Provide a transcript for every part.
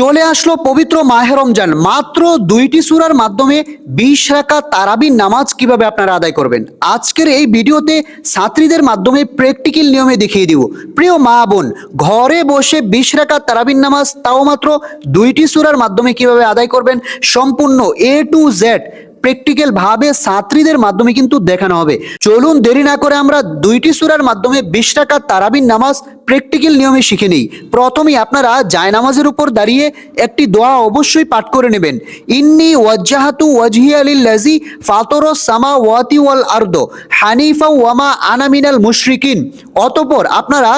চলে আসলো পবিত্র মাহে রমজান। মাত্র দুইটি সুরার মাধ্যমে বিশ রাখা তারাবির নামাজ কীভাবে আপনারা আদায় করবেন? আজকের এই ভিডিওতে ছাত্রীদের মাধ্যমে প্র্যাকটিক্যাল নিয়মে দেখিয়ে দিব। প্রিয় মা বোন, ঘরে বসে বিশ রাখা তারাবির নামাজ তাও মাত্র দুইটি সুরার মাধ্যমে কীভাবে আদায় করবেন? সম্পূর্ণ এ টু জেড প্র্যাকটিক্যাল ভাবে ছাত্রীদের মাধ্যমে কিন্তু দেখানো হবে। চলুন দেরি না করে আমরা দুইটি সুরার মাধ্যমে বিশ টাকা তারাবির নামাজ প্র্যাকটিক্যাল নিয়মে শিখে নিই। প্রথমেই আপনারা জায়নামাজের উপর দাঁড়িয়ে একটি দোয়া অবশ্যই পাঠ করে নেবেন। ইন্নি ওয়াজ্জাহাতু ওয়াজহিয়া লিল্লাজি ফাতরস সামা ওয়াতি ওয়াল আরদ হানিফা ওয়ামা আনা মিনাল মুশরিকিন। অতঃপর আপনারা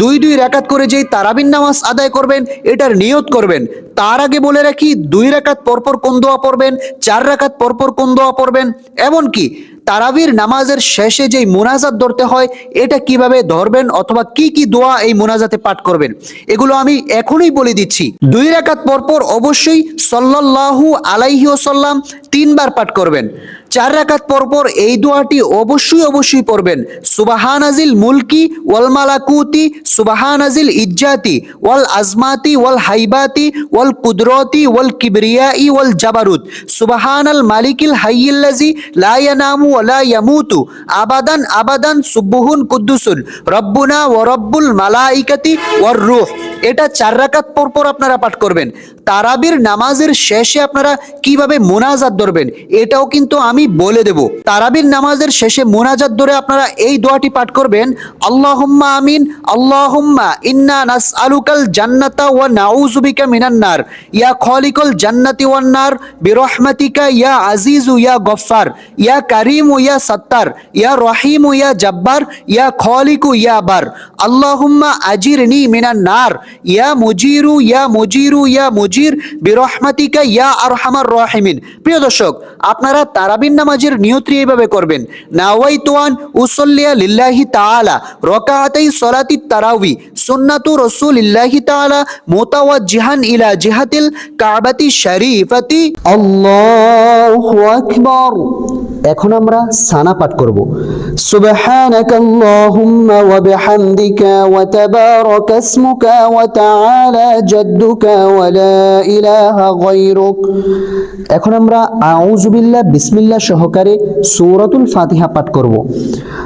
দুই দুই রাকাত করে যেই তারাবিন নামাজ আদায় করবেন, এটার নিয়ত করবেন। তার আগে বলে রাখি, দুই রাকাত পরপর কোন দোয়া পড়বেন, চার রাকাত পরপর কোন দোয়া পড়বেন? এমনকি তারাবির নামাজের শেষে যেই মোনাজাত ধরতে হয়, এটা কীভাবে ধরবেন অথবা কি কি দোয়া এই মোনাজাতে পাঠ করবেন? এগুলো আমি এখনই বলে দিচ্ছি। দুই রাকাত পরপর অবশ্যই সল্লাল্লাহু আলাইহি ওসাল্লাম তিনবার পাঠ করবেন। চার রাকাত পরপর এই দোয়াটি অবশ্যই অবশ্যই পড়বেন। সুবাহানাজিল মুলকি ওয়াল মালাকুতি, সুবাহানাজিল ইজ্জাতি, ওয়াল আজমাতি, ওয়াল হাইবাতি, ওয়াল কুদরতি, ওয়াল কিবরিয়াই, ওয়াল জাবারুত। সুবাহানাল মালিকিল হাইয়িল্লাজি লা ইয়ানামু ওয়া ইয়ামুতু। আবাদান আবাদান, সুবহুন, কুদ্দুসুন। রব্বুনা ওয়া রব্বুল মালাইকাতি ওয়ার রূহ। এটা চার রাকাত পরপর আপনারা পাঠ করবেন। তারাবির নামাজের শেষে আপনারা কীভাবে মোনাজাত ধরবেন, এটাও কিন্তু আমি বলে দেব। তারাবির নামাজের শেষে মোনাজাত ধরে আপনারা এই দোয়াটি পাঠ করবেন, আল্লাহুম্মা আমিন, আল্লাহুম্মা ইন্না নাসআলুকাল জান্নাতা ওয়া নাউযু বিকা মিনান নার। ইয়া খালিকুল জান্নাতি ওয়ান নার, বিরহমাতিকা ইয়া আজিজু ইয়া গফফার। ইয়া কারীম ইয়া সাত্তার। ইয়া রহিম ইয়া জব্বার। ইয়া খালিকু ইয়া বার আল্লাহুম্মা আজিরনি মিনান নার। ইয়া মুজিরু ইয়া মুজিরু ইয়া মুজির বিরহমাতিকা ইয়া আরহামার রাহিমিন প্রিয় দর্শক, আপনারা তারাবিন নামাজের নিয়ত্রি এইভাবে করবেন। নাওয়াইতুয়ান উসল্লিয়া লিল্লাহি তাআলা, রকাআতাই সলাতি তারাবি সুন্নাতু রাসূলিল্লাহি তাআলা, মুতাওয়াজ্জিহান ইলা জিহাতিল কাবাতি শরীফাতি। আল্লাহু আকবার। এখন আমরা সানা পাঠ করব। সুবহানাকা আল্লাহুম্মা ওয়া বিহামদিকা ওয়া তাবারাক ইসমুকা ওয়া তাআলা জাদ্দুকা ওয়া লা ইলাহা গায়রুক। এখন আমরা আউযু বিল্লাহ, বিসমিল্লাহ সহকারে সূরাতুল ফাতিহা পাঠ করব।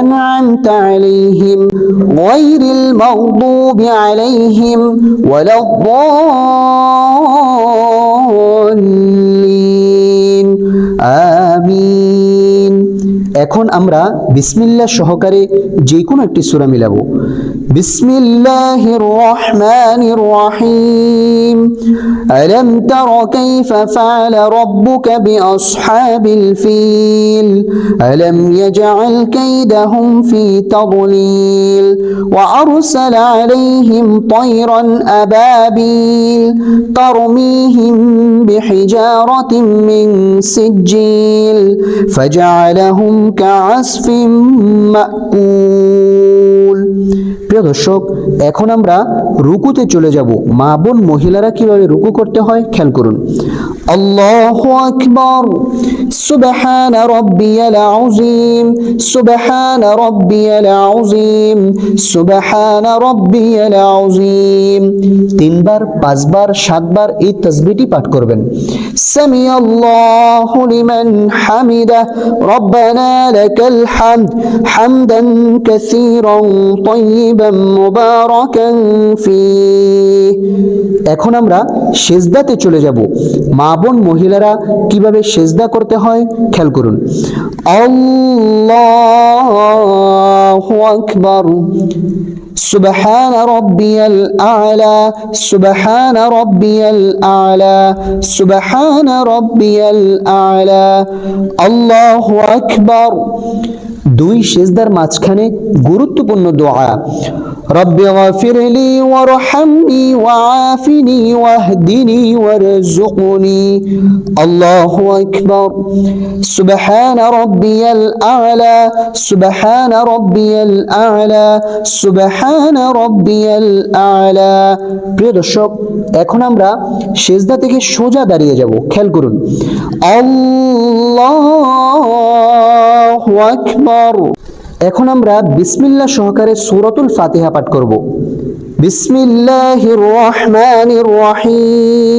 أنعمت عليهم غير المغضوب عليهم ولا الضالين آمين এখন আমরা বিসমিল্লাহ সহকারে যে কোনো একটি সূরা মিলাবো বিসমিল্লাহির রহমানির রহিম আলম তর كيف فعل ربك بأصحاب الفيل ألم يجعل كيدهم في تضليل وأرسل عليهم طيرا أبابيل ترميهم بحجارة من سجيل فجعلهم كعصف مأكول প্রিয় দর্শক এখন আমরা রুকুতে চলে যাব মা বোন মহিলারা কিভাবে রুকু করতে হয় খেয়াল করুন আল্লাহু আকবার সুবহান রাব্বিয়াল আযীম সুবহান রাব্বিয়াল আযীম সুবহান রাব্বিয়াল আযীম তিনবার পাঁচবার সাতবার এই তাসবিহটি পাঠ করবেন সামি আল্লাহু লিমান হামিদা রব্বানা লাকাল হামদ হামদান কাসীরান طيبا মুবারাকান ফীহ এখন আমরা সেজদাতে চলে যাব মা বোন মহিলারা কিভাবে সেজদা করতে হয় খেয়াল করুন আল্লাহু الله أكبر. سبحان ربي الأعلى سبحان ربي الأعلى سبحان ربي الأعلى الله أكبر দুই সেজদার মাঝখানে গুরুত্বপূর্ণ দোয়া রব্বি গফিরলি ওয়ারহামনি ওয়াআফিনি ওয়াহদি واهدني وارزقني الله أكبر سبحان ربي الأعلى سبحان ربي الأعلى سبحان সুবহানা রব্বিয়াল প্রিয় দর্শক, এখন আমরা সেজদা থেকে সোজা দাঁড়িয়ে যাব। খেয়াল করুন। আল্লাহু আকবার। এখন আমরা বিসমিল্লাহ সহকারে সুরতুল ফাতিহা পাঠ করব। বিসমিল্লাহির রহমানির রহিম।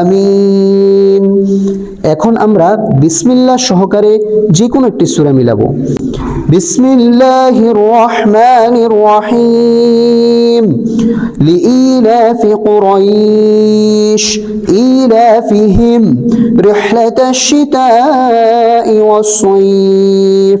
আমিন। এখন আমরা বিসমিল্লাহ সহকারে যে কোনো একটি সুরা মিলাবো। বিসমিল্লাহির রহমানির রহিম। লিইলাফি কুরাইশ। ইলাফিহিম রিহলাতাশ শিতাই ওয়াস সাইফ।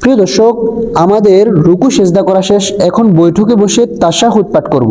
প্রিয় দর্শক আমাদের রুকু সেজদা করা শেষ। এখন বৈঠকে বসে তাশাহুদ পাঠ করব।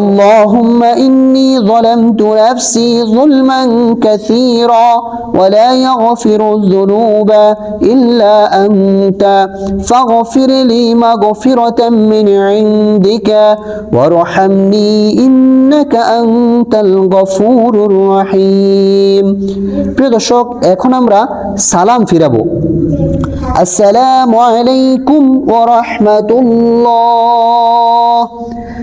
اللهم إني ظلمت نفسي ظلما كثيرا ولا يغفر الذنوب إلا أنت فاغفر لي مغفرة من عندك وارحمني إنك أنت الغفور الرحيم প্রিয় দর্শক এখন আমরা সালাম ফিরাবো আসসালামু আলাইকুম ওয়া রাহমাতুল্লাহ